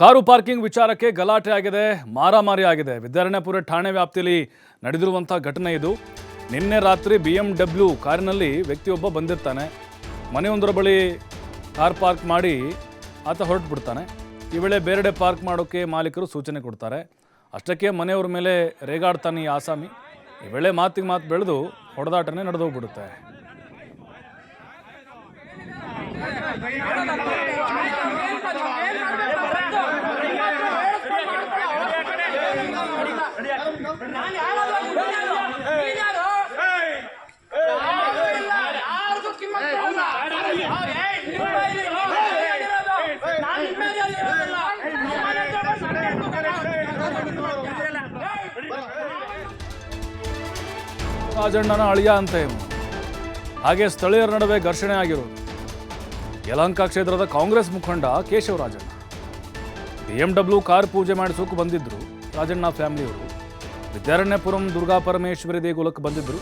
Car parking ವಿಚಾರಕ್ಕೆ ಗಲಾಟೆ ಆಗಿದೆ, ಮಾರಾಮಾರಿ ಆಗಿದೆ. ವಿದ್ಯಾರಣ್ಯಪುರ ಠಾಣೆ ವ್ಯಾಪ್ತಿಯಲ್ಲಿ ನಡೆದಿರುವಂಥ ಘಟನೆ ಇದು. ನಿನ್ನೆ ರಾತ್ರಿ ಬಿ ಎಂ ಡಬ್ಲ್ಯೂ ಕಾರಿನಲ್ಲಿ ವ್ಯಕ್ತಿಯೊಬ್ಬ ಬಂದಿರ್ತಾನೆ. ಮನೆಯೊಂದರ ಬಳಿ ಕಾರ್ ಪಾರ್ಕ್ ಮಾಡಿ ಆತ ಹೊರಟು ಬಿಡ್ತಾನೆ ಈ ವೇಳೆ ಬೇರೆಡೆ ಪಾರ್ಕ್ ಮಾಡೋಕ್ಕೆ ಮಾಲೀಕರು ಸೂಚನೆ ಕೊಡ್ತಾರೆ. ಅಷ್ಟಕ್ಕೆ ಮನೆಯವ್ರ ಮೇಲೆ ರೇಗಾಡ್ತಾನೆ ಈ ಆಸಾಮಿ. ಈ ವೇಳೆ ಮಾತಿಗೆ ಮಾತು ಬೆಳೆದು ಹೊಡೆದಾಟನೇ ನಡೆದೋಗ್ಬಿಡುತ್ತೆ. ರಾಜಣ್ಣನ ಅಳಿಯ ಅಂತ ಏನು ಹಾಗೆ ಸ್ಥಳೀಯರ ನಡುವೆ ಘರ್ಷಣೆ ಆಗಿರೋದು ಯಲಹಂಕ ಕ್ಷೇತ್ರದ ಕಾಂಗ್ರೆಸ್ ಮುಖಂಡ Keshavarajanna B M W car ಪೂಜೆ ಮಾಡಿಸೋಕೆ ಬಂದಿದ್ದರು ರಾಜಣ್ಣ ಫ್ಯಾಮಿಲಿಯವರು ವಿದ್ಯಾರಣ್ಯಪುರಂ ದುರ್ಗಾ ಪರಮೇಶ್ವರಿ ದೇಗುಲಕ್ಕೆ ಬಂದಿದ್ದರು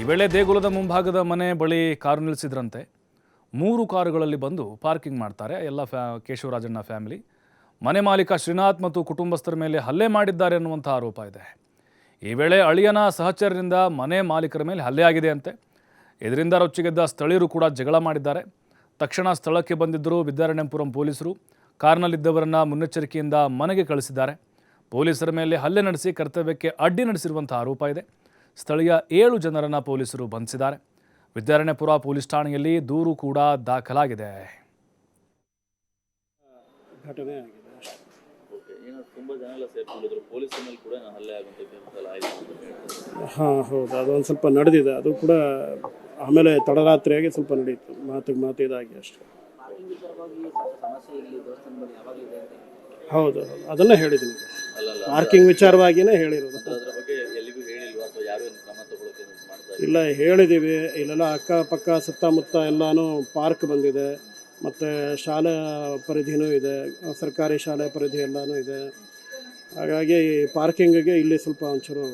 ಈ ವೇಳೆ ದೇಗುಲದ ಮುಂಭಾಗದ ಮನೆ ಬಳಿ ಕಾರು ನಿಲ್ಲಿಸಿದ್ರಂತೆ ಮೂರು ಕಾರುಗಳಲ್ಲಿ ಬಂದು ಪಾರ್ಕಿಂಗ್ ಮಾಡ್ತಾರೆ ಎಲ್ಲ ಫ್ಯಾ, ಕೇಶವರಾಜಣ್ಣ ಫ್ಯಾಮಿಲಿ. ಮನೆ ಮಾಲೀಕ ಶ್ರೀನಾಥ್ ಮತ್ತು ಕುಟುಂಬಸ್ಥರ ಮೇಲೆ ಹಲ್ಲೆ ಮಾಡಿದ್ದಾರೆ ಅನ್ನುವಂಥ ಆರೋಪ ಇದೆ. ಈ ವೇಳೆ ಅಳಿಯನ ಸಹಚರರಿಂದ ಮನೆ ಮಾಲೀಕರ ಮೇಲೆ ಹಲ್ಲೆ ಆಗಿದೆ ಅಂತೆ. ಇದರಿಂದ ರೊಚ್ಚಿಗೆದ್ದ ಸ್ಥಳೀಯರು ಕೂಡ ಜಗಳ ಮಾಡಿದ್ದಾರೆ. ತಕ್ಷಣ ಸ್ಥಳಕ್ಕೆ ಬಂದಿದ್ದರು ವಿದ್ಯಾರಣ್ಯಪುರಂ ಪೊಲೀಸರು. ಕಾರ್ನಲ್ಲಿದ್ದವರನ್ನ ಮುನ್ನೆಚ್ಚರಿಕೆಯಿಂದ ಮನೆಗೆ ಕಳಿಸಿದ್ದಾರೆ. ಪೊಲೀಸರ ಮೇಲೆ ಹಲ್ಲೆ ನಡೆಸಿ ಕರ್ತವ್ಯಕ್ಕೆ ಅಡ್ಡಿ ನಡೆಸಿರುವಂಥ ಆರೋಪ ಇದೆ. ಸ್ಥಳೀಯ ಏಳು ಜನರನ್ನು ಪೊಲೀಸರು ಬಂಧಿಸಿದ್ದಾರೆ. ವಿದ್ಯಾರಣ್ಯಪುರ ಪೊಲೀಸ್ ಠಾಣೆಯಲ್ಲಿ ದೂರು ಕೂಡ ದಾಖಲಾಗಿದೆ. ಹಾಂ ಹೌದು. ಅದೊಂದು ಸ್ವಲ್ಪ ನಡೆದಿದೆ. ಅದು ಕೂಡ ಆಮೇಲೆ ತಡರಾತ್ರಿಯಾಗಿ ಸ್ವಲ್ಪ ನಡೆಯಿತು ಮಾತಿಗೆ ಮಾತು ಇದಾಗಿ ಅಷ್ಟೇ. ಹೌದು ಹೌದು. ಅದನ್ನೇ ಹೇಳಿದ್ದೀನಿ. ಪಾರ್ಕಿಂಗ್ ವಿಚಾರವಾಗಿಯೇ ಹೇಳಿರೋದು. ಇಲ್ಲ ಹೇಳಿದ್ದೀವಿ ಇಲ್ಲೆಲ್ಲ ಅಕ್ಕಪಕ್ಕ ಸುತ್ತಮುತ್ತ ಎಲ್ಲನೂ ಪಾರ್ಕ್ ಬಂದಿದೆ. ಮತ್ತು ಶಾಲೆ ಪರಿಧಿನೂ ಇದೆ. ಸರ್ಕಾರಿ ಶಾಲೆ ಪರಿಧಿ ಎಲ್ಲನೂ ಇದೆ. ಹಾಗಾಗಿ ಪಾರ್ಕಿಂಗಿಗೆ ಇಲ್ಲಿ ಸ್ವಲ್ಪ ಒಂಚೂರು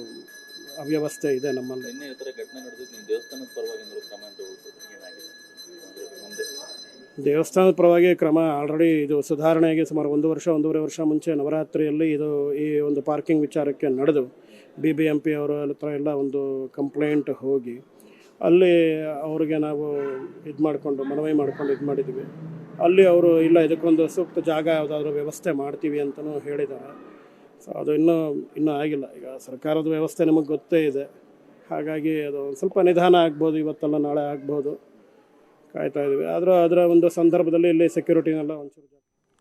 ಅವ್ಯವಸ್ಥೆ ಇದೆ ನಮ್ಮಲ್ಲಿ ನಿನ್ನೆ ಈ ಥರ ಘಟನೆ ನಡೆದಿದ್ದು ನಿಮ್ಮ ದೇವಸ್ಥಾನದ ಪರವಾಗಿ ಏನಾದ್ರು ಕ್ರಮ ತಗೊಳ್ತದೆ ಏನಾಗಿದೆ ಅಂದ್ರೆ ಮುಂದೆ ದೇವಸ್ಥಾನದ ಪರವಾಗಿ ಕ್ರಮ ಆಲ್ರೆಡಿ ಇದು ಸುಧಾರಣೆಗೆ ಸುಮಾರು ಒಂದು ವರ್ಷ, ಒಂದೂವರೆ ವರ್ಷ ಮುಂಚೆ ನವರಾತ್ರಿಯಲ್ಲಿ ಇದು ಈ ಒಂದು ಪಾರ್ಕಿಂಗ್ ವಿಚಾರಕ್ಕೆ ನಡೆದು ಬಿ ಬಿ ಎಂ ಪಿ ಅವರ ಹತ್ರ ಎಲ್ಲ ಒಂದು ಕಂಪ್ಲೇಂಟ್ ಹೋಗಿ ಅಲ್ಲಿ ಅವ್ರಿಗೆ ನಾವು ಇದು ಮಾಡಿಕೊಂಡು, ಮನವಿ ಮಾಡ್ಕೊಂಡು ಇದು ಮಾಡಿದ್ವಿ. ಅಲ್ಲಿ ಅವರು, ಇಲ್ಲ ಇದಕ್ಕೊಂದು ಸೂಕ್ತ ಜಾಗ ಯಾವುದಾದ್ರೂ ವ್ಯವಸ್ಥೆ ಮಾಡ್ತೀವಿ ಅಂತಲೂ ಹೇಳಿದ್ದಾರೆ. ಸೊ ಅದು ಇನ್ನೂ ಇನ್ನೂ ಆಗಿಲ್ಲ. ಈಗ ಸರ್ಕಾರದ ವ್ಯವಸ್ಥೆ ನಮಗೆ ಗೊತ್ತೇ ಇದೆ. ಹಾಗಾಗಿ ಅದು ಸ್ವಲ್ಪ ನಿಧಾನ ಆಗ್ಬೋದು, ಇವತ್ತಲ್ಲ ನಾಳೆ ಆಗ್ಬೋದು. ಕಾಯ್ತಾ ಇದ್ದೀವಿ. ಆದರೂ ಅದರ ಒಂದು ಸಂದರ್ಭದಲ್ಲಿ ಇಲ್ಲಿ ಸೆಕ್ಯೂರಿಟಿನೆಲ್ಲ ಒಂಚೂರು